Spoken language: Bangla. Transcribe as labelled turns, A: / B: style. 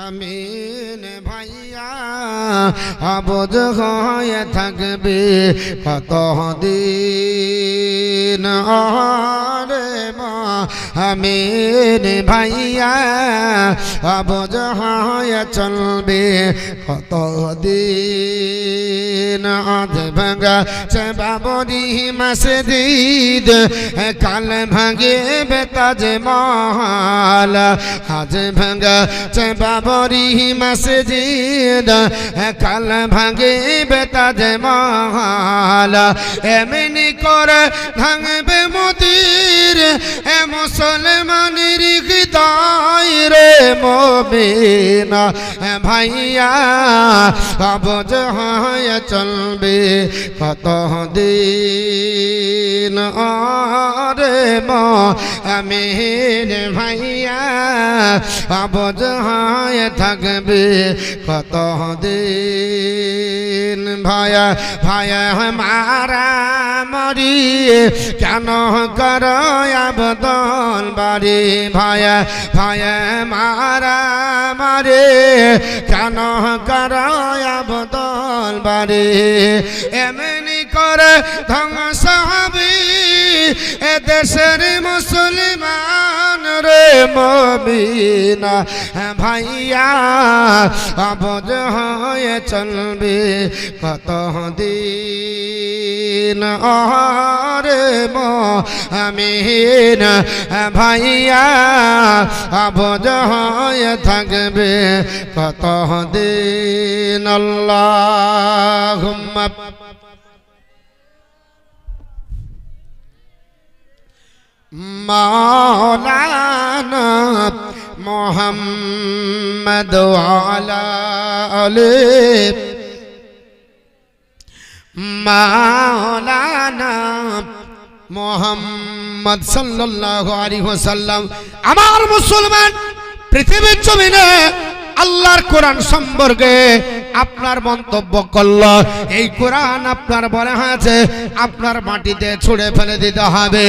A: আমিন ভাইয়া আবদ হয়ে থাকবে কত দিন রে মা আমিন ভাইয়া হয়ে চলবে কত দিন? ভাঙা বাবরি মাসে দিদ কাল ভাঙে বেতাজ মহাল। আজ ভাঙা বাবরি মাসে দিদ কাল ভাঙে বেতাজ মহাল। এমনি করে ভাঙবে এ মুসলমানের হৃদয় রে মবিনা ভাইয়া কবজ হয়ে চলবে কত দিন? রে মীর ভাইয়া কবজ হয়ে থাকবে কত দিন? ভায়া ভায়া মারা মরি কেন কর আবদল বাড়ি? ভায় ভায় মারা মারে, কেন কর আবদল বাড়ি? এমনি করে ধ্বংস হবি, এ দেশের মুসলমান। রে মবিনা, ভাইয়া, অবজ হয়ে চলবে কত দিন? রে আমিন ভাইয়া, অবজ হয়ে থাকবে কত দিন? আল্লাহ মোহাম্মদ আলা মোহাম্মদ সাল্লাল্লাহু আমার মুসলমান পৃথিবীর জমিনে আল্লাহর কোরআন সম্পর্কে আপনার মন্তব্য করল। এই কোরআন আপনার বলা হয়েছে, আপনার মাটিতে ছুঁড়ে ফেলে দিতে হবে।